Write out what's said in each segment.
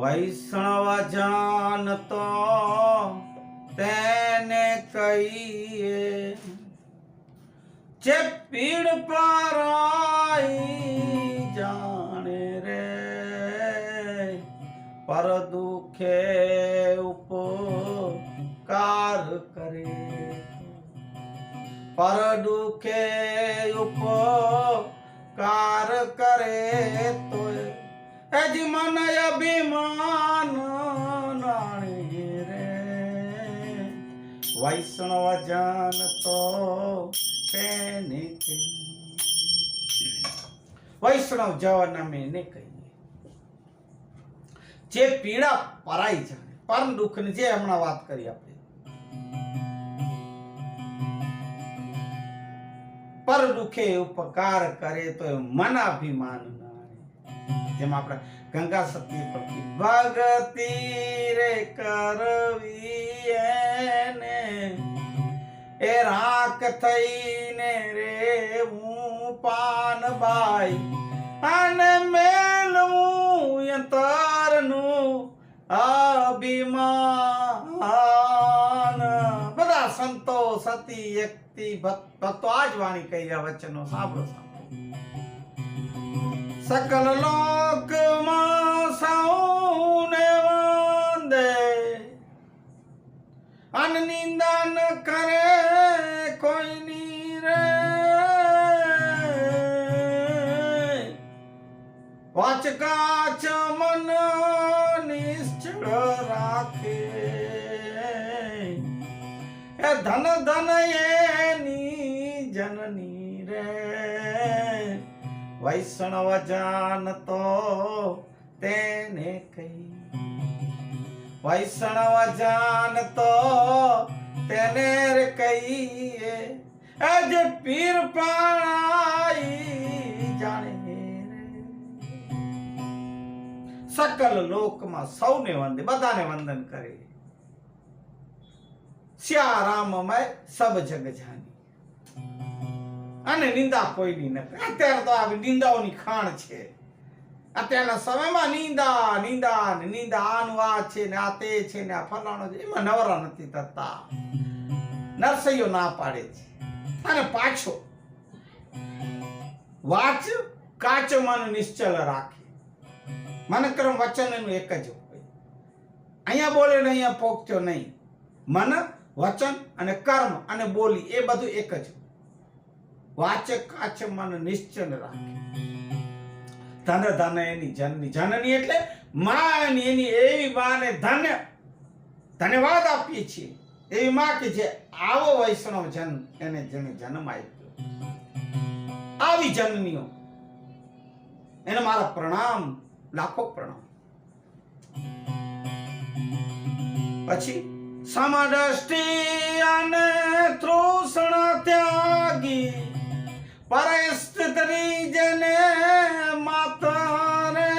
વૈષ્ણવ જન તો તેને કહીએ, જે પીડ પરાઈ જાણે રે, પર દુખે ઉપકાર કરે. પર દુખે ઉપકાર કરે તો એજ મન અભિમાન નાણી રે. વૈષ્ણવ જન તો તેને વૈષ્ણવ જન અમે ને કહીએ. જે પીડા પરાઈ જાણે, પરમ દુઃખની જે હમણાં વાત કરી આપણે. પર દુખે ઉપકાર કરે તો મન અભિમાન જેમ આપણે ગંગા સતી પરથી ભગતિ રે કરવી એને. એ રાખ થઈને રે હું પાનબાઈ અને મેલવું અંતરનું અભિમાન. બધા સંતો, સતી વ્યક્તિ ભક્તો આ જ વાણી કહી રહ્યા વચનો સાંભળો સાંભળો. સકલ લોકમાં સૌને વંદે અન નિંદા ન કરે કોઈની રે વચકાચ મન નિશ્ચળ રાખે એ ધન ધન એની જનની વૈષ્ણવ જાનતો તેને કહી. વૈષ્ણવ જાનતો તેને રે કહીએ. એ પીર પાણાઈ જાણે સકલ લોકમાં સૌને વંદે, બધાને વંદન કરે. શ્યા રામમય સબ જગ જાની. અને નિંદા કોઈની નથી. અત્યારે તો આ નિંદાઓની ખાણ છે. અત્યારના સમયમાં નિંદા નિંદા ને નિંદા, આનું આ છે ને આ તે છે ને આ ફલાણો છે. એમાં નવરા નથી થતા. નરસૈયો ના પાડે છે. અને પાછો વાચ કાચ મન નિશ્ચલ રાખે. મન કર્મ વચન એનું એક જ હોય. અહીંયા બોલે ને અહીંયા પોકતો નહીં. મન, વચન અને કર્મ અને બોલી એ બધું એક જ વાચક મન નિશ્ચન રાખે. ધન ધન એની જનની જનની એટલે માં એની એની એવી માને ધન ધન્યવાદ આપીએ છીએ. એવી માં કે જે આવો વૈષ્ણવ જન એને જેને જન્મ આપ્યો. આવી જનનીઓ. એને મારા પ્રણામ, લાખો પ્રણામ. પછી સમદ્રષ્ટિ અને તૃષ્ણ ત્યાગી. પરિસ્થિતિ જને માતરે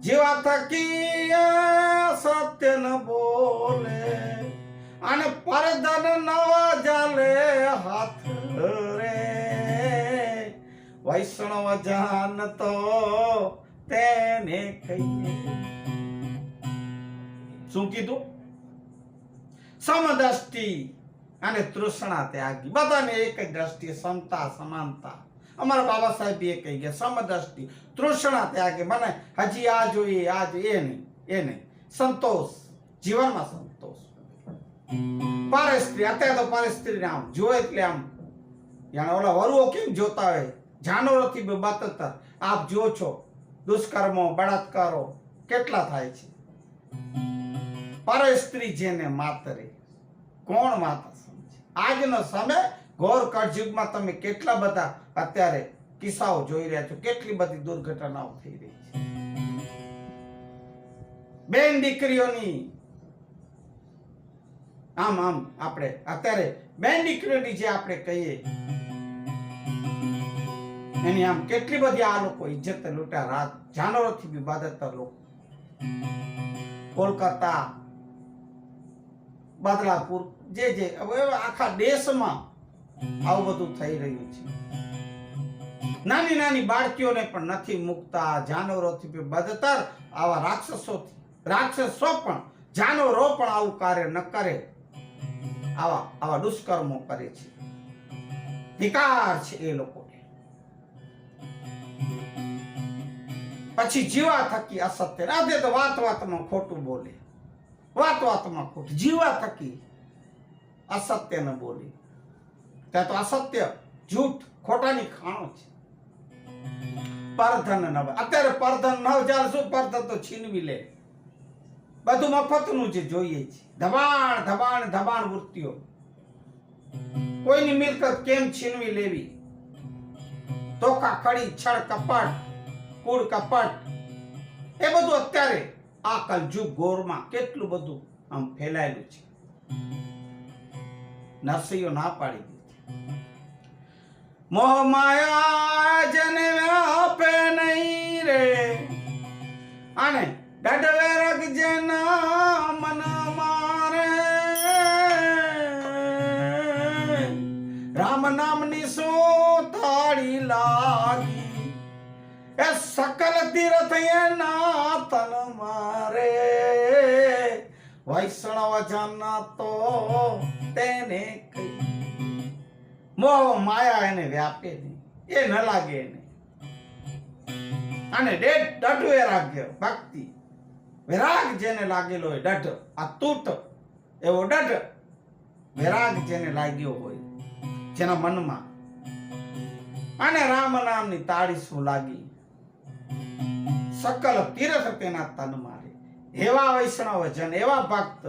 જીવા થકી સત્ય ન બોલે અને પરદન નવા જાલે હાથ રે વૈષ્ણવ જાન તો તેને કહીએ. શું કીધું? સમદ્રષ્ટિ અને તૃષ્ણા ત્યાગી. બધાને એક જ દ્રષ્ટિ સમતા, સમાનતા. અમારા બાબા સાહેબ એ કહી ગયા, સમદ્રષ્ટિ. તૃષ્ણા ત્યાગી. મને હજી આ જોઈએ આ જોઈએ. એ નહીં એ નહીં. સંતોષ. જીવનમાં સંતોષ. પરસ્ત્રી, અત્યારે તો પરસ્ત્રીને આમ જોવે એટલે આમ જાણે ઓલા વરુઓ કેમ જોતા હોય? જાનવરોથી બતતર આપ જો છો, દુષ્કર્મો, બળાત્કારો, કેટલા થાય છે. પરસ્ત્રી જેને માતરે, કોણ માતા આજનો સમય ઘોર કળયુગમાં તમે કેટલા બધા અત્યારે કિસ્સાઓ જોઈ રહ્યા છો? કેટલી બધી દુર્ઘટનાઓ થઈ રહી છે? બેન દીકરીઓની આમ આમ આપણે અત્યારે બેન દીકરીઓની જે આપણે કહીએ, એની આમ કેટલી બધી આ લોકો ઇજ્જત લૂંટ્યા, રાત જાનવરોથી બી બાધતર લોકો. કોલકાતા બદલાપુર જે જે આખા દેશમાં આવું બધું થઈ રહ્યું છે. નાની નાની બાળકીઓને પણ નથી મૂકતા, જાનવરોથી બદતર આવા રાક્ષસોથી, રાક્ષસો પણ, જાનવરો પણ આવું કાર્ય ન કરે, આવા આવા દુષ્કર્મો કરે છે. ધિકાર છે એ લોકોને. પછી જીવા થકી અસત્ય. રાધે તો વાત વાતમાં ખોટું બોલે. વાત વાતમાં ખોટું. જીવા થકી અસત્ય ન બોલે. ત્યાં તો અસત્ય જૂઠ ખોટાની ખાણો છે. પરધન ન અત્યારે પરધન ન ચાલે શું? પરધન તો છીનવી લે. બધું મફતનું જે જોઈએ છે. ધબાણ ધબાણ ધબાણ વૃત્તિઓ. કોઈની મિલકત કેમ છીનવી લેવી? ધોકા, ખડી, છળ, કપટ, કુળ, કપટ. એ બધું અત્યારે આ કલજુગ ગોરમાં કેટલું બધું આમ ફેલાયેલું છે? નરસૈયો ના પાડી દીધી. મોહ માયા જને સકલ તીર્થ એના તન મારે વૈષ્ણવ જન તો તેને કઈ મોહ માયા એને વ્યાપે નહીં એ ન લાગે એને અને ડેટ દઢ વૈરાગ્ય ભક્તિ વૈરાગ જેને લાગેલો હોય દઢ આ તૂટ એવો દઢ વૈરાગ જેને લાગ્યો હોય જેના મનમાં અને રામ નામની તાળી શું લાગી સકલ તીર્થ તેના તન મારે. એવા વૈષ્ણવ જન, એવા ભક્ત,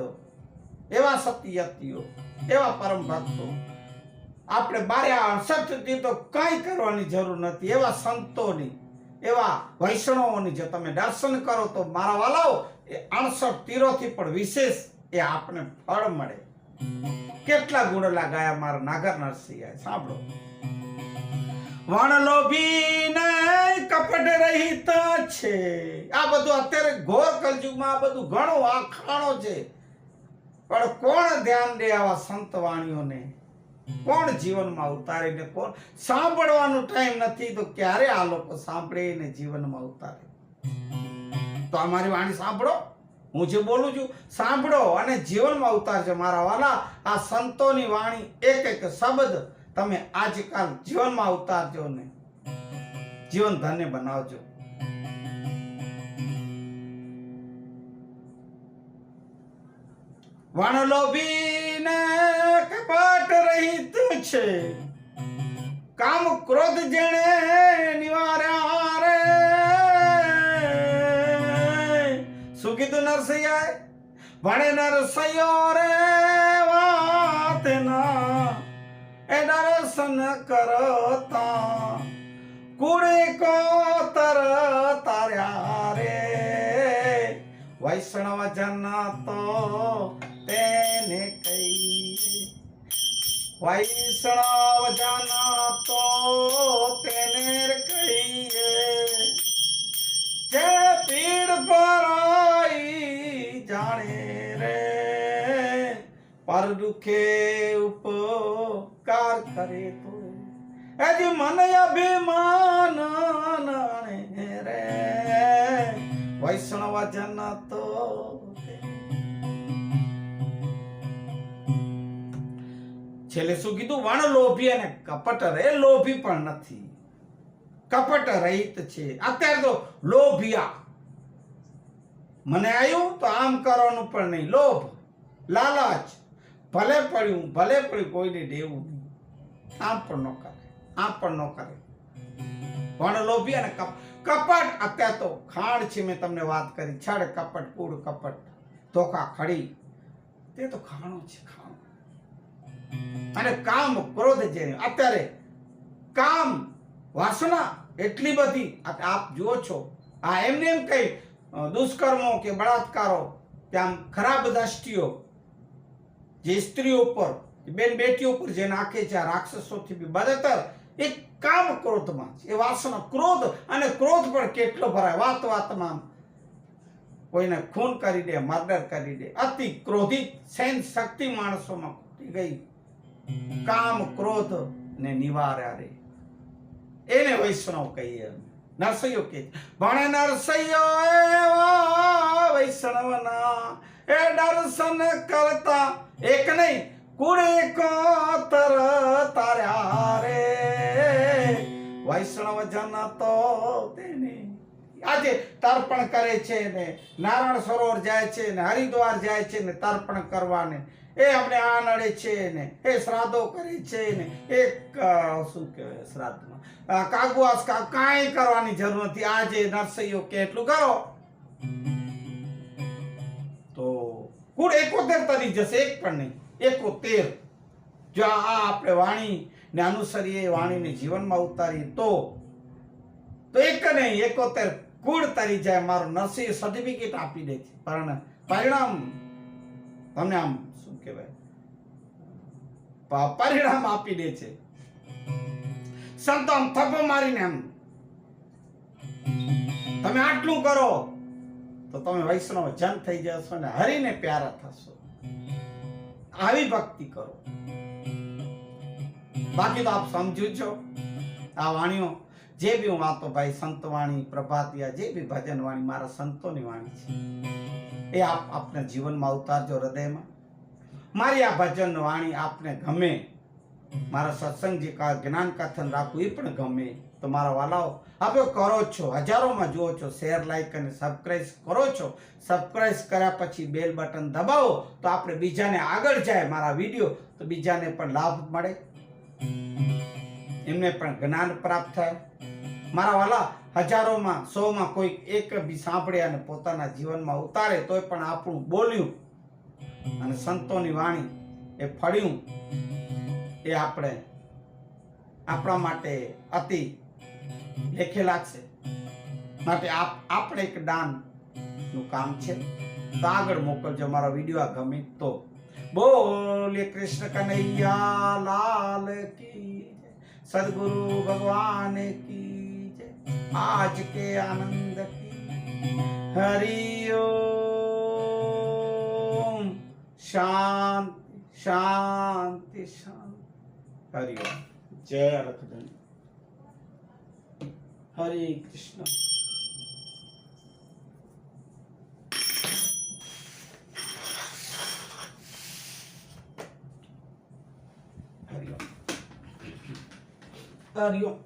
એવા સત્યતીઓ એવા પરમ ભક્તો. આપણે બારે સત્યથી તો કઈ કરવાની જરૂર નથી. એવા સંતોની, એવા વૈષ્ણવોની જો તમે દર્શન કરો તો મારા વાલાઓ, એ અણસઠ તીરોથી પણ વિશેષ એ આપને ફળ મળે. કેટલા ગુણલા ગાયા મારા નાગર નરસિંહ સાંભળો. વણલોભીને કપટ રહિત છે. આ બધું અત્યારે ઘોર કલયુગમાં આ બધું ઘણું આખાણો છે. પણ કોણ ધ્યાન દે આવા સંત વાણીઓને કોણ જીવનમાં ઉતારીને કોણ? સાંભળવાનો ટાઈમ નથી તો ક્યારે આ લોકો સાંભળે ને જીવનમાં ઉતારે? તો આ મારી વાણી સાંભળો. હું જે બોલું છું, સાંભળો અને જીવનમાં ઉતારજો. મારા વાલા, આ સંતોની વાણી એક એક શબ્દ તમે આજકાલ જીવનમાં ઉતારજો ને. જીવન ધન્ય બનાવજો. વણલોભીને કપટ રહિત છે. કામ ક્રોધ જેણે નિવાર્યા રે. શું કીધું વણે ભણે નરસૈયો રે વાત ના એ દર્શન કરતા કુડે કો તર તાર્યા રે વૈષ્ણવ જન તો તેને કઈ વૈષ્ણવ જન તો તેને ર કહીએ જે પીડ પરાઈ જાણે રે પર દુખે ઉપકાર કરે તો એજી મને અભિમાન રે. વૈષ્ણવ જન તો છેલ્લે શું કીધું? વણ લોભી અને કપટ રે લોભી પણ નથી. કપટ રહિત છે. અત્યારે તો લોભિયા. મને આવ્યું તો આમ કરવાનું પણ નહીં. લોભ, લાલચ. ભલે પડ્યું ભલે પડ્યું, કોઈને દેવું નહીં. આમ પણ ન કરે. આમ પણ ન કરે. પણ લોભી અને કપ, કપટ અત્યારે તો ખાણ છે મેં તમને વાત કરી. છડ કપટ કૂડ કપટ, ધોખા, ખડી. તે તો ખાણો છે, ખાણો. અને કામ ક્રોધ જે અત્યારે કામ વાસના એટલી બધી આપ જુઓ છો. આ એમને એમ કઈ દુષ્કર્મો કે બળાત્કારો કે આમ ખરાબ દ્રષ્ટિઓ જે સ્ત્રીઓ ઉપર, બેન બેટી ઉપર જે નાખે છે, આ રાક્ષસોથી બી બદતર એ કામ ક્રોધમાં એ વાસના ક્રોધ અને ક્રોધ પણ કેટલો ભરાય? વાત વાતમાં કોઈને ખૂન કરી દે, મર્ડર કરી દે. અતિ ક્રોધિત સૈન શક્તિ માણસોમાં ખૂટી ગઈ. કામ ક્રોધ ને નિવાર્યા રે. એને વૈષ્ણવ કહીએ નરસૈયો કે, ભણે નરસૈયો એવા વૈષ્ણવના. એ દર્શન કરતા એક નહીં કુડે કોતર તાર્યા રે. વૈષ્ણવ જન તો તેને આજે તર્પણ કરે છે ને નારાયણ સરોવર જાય છે ને હરિદ્વાર જાય છે ને તર્પણ કરવાને. એ અમને આ નડે છે ને, એ શ્રાદ્ધો કરે છે ને. એ શું કહેવાય શ્રાદ્ધમાં? કાગવાસ કાંઈ કરવાની જરૂર નથી. આજે નરસૈયો કે એટલું કરો. તો કુળ એકોતેર તરી જશે, એક પણ નહીં, એકોતેર. જો આ આપણે વાણી ને અનુસરીએ વાણીને જીવનમાં ઉતારીએ તો તો એક ને એકોતેર કુળ તરી જાય, મારું નરસિંહ સર્ટિફિકેટ આપી દે છે. પણ પરિણામ, તમને આમ શું કહેવાય? પરિણામ આપી દે છે. સંતો આમ થપ્પો મારીને એમ તમે આટલું કરો, તો તમે વૈષ્ણવ જન થઈ જશો ને હરીને પ્યારા થશો. આવી ભક્તિ કરો. બાકી તો આપ સમજો છો. આ વાણીઓ, જે બી હું વાતો ભાઈ, સંત વાણી, પ્રભાતિયા, જે બી ભજન વાણી, મારા સંતોની વાણી છે. એ આપ, આપના જીવનમાં ઉતારજો હૃદયમાં. મારી આ ભજન વાણી આપને ગમે, મારા સત્સંગ જે જ્ઞાન કથન રાખવું એ પણ ગમે. તો મારા વાલાઓ, આપે કરો છો, હજારોમાં જુઓ છો, શેર, લાઈક અને સબસ્ક્રાઈબ કરો છો. સબસ્ક્રાઈબ કર્યા પછી બેલ બટન દબાવો, તો આપણે બીજાને આગળ જાય મારા વીડિયો, તો બીજાને પણ લાભ મળે. એમને પણ જ્ઞાન પ્રાપ્ત થાય. મારા વાલા, હજારોમાં, સોમાં કોઈ એક બી સાંભળે અને પોતાના જીવનમાં ઉતારે તોય પણ આપણું બોલ્યું અને સંતોની વાણી એ ફળ્યું એ આપણે આપણા માટે અતિ લેખે લાગશે માટે આપ, આપણે એક દાનનું કામ છે. તો આગળ મોકલજો મારો વીડિયો, આ ગમે તો बोले कृष्ण कन्हैया, लाल की सदगुरु भगवान की आज के आनंद की हरिओम शांति शांति शांति। हरिओम जय रखदन हरे कृष्ण। 啊，你用